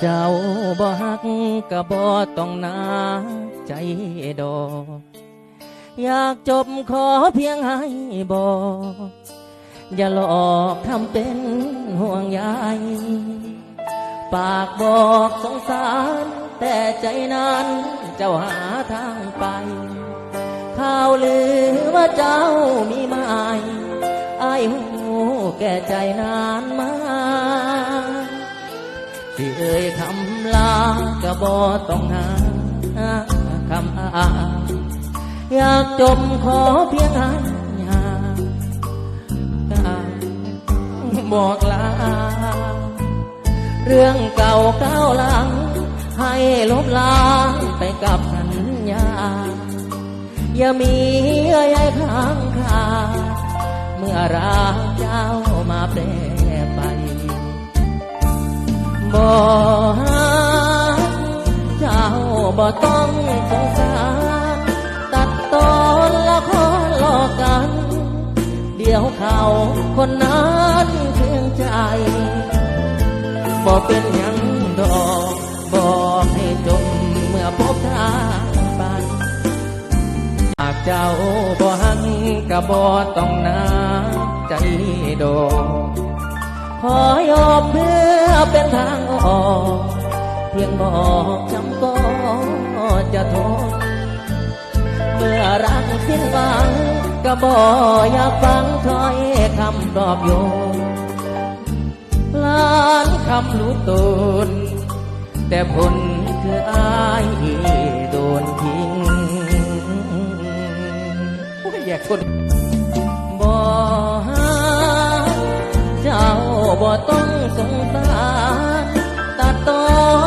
เจ้าบ่ฮักก็บ่ต้องนาใจดอกอยากจบขอเพียงให้บอกอย่าหลอกทำเป็นห่วงใยปากบอกสงสาร แต่ใจนั้นเจ้าหาทางไป ข่าวลือว่าเจ้ามีหมายอายหูแก่ใจนานมา ที่เอ่ยคำลาก็บ่ต้องหาคำอาอยากจมขอเพียงหายาบอกลา เรื่องเก่าก้าวหลัง ให้ลบล้างไปกับสัญญา อย่ามีเยื่อใยค้างคาเมื่อรักเจ้ามาแปรไป บ่ฮักเจ้าบ่ต้องสงสารตัดตอนละครหลอกกัน เดี๋ยวเขาคนนั้นเพียงใจบ่เป็นหยังดอกบอกให้จมเมื่อพบทางไปหากเจ้าบ่หักก็บ่ต้องนาใจดอกขอยอมเพื่อ เป็นทางออก เพียงบอกจำก็จะทนเมื่อรักสิ้นหวังก็บอกอยาฟังถ้อยคำปลอบโยนล้านคำรู้ตนแต่ผลคืออายโดนทิ้งโอ้ยแยกคนบ่หาเจ้า บ่ต้องสงสารตัดตอ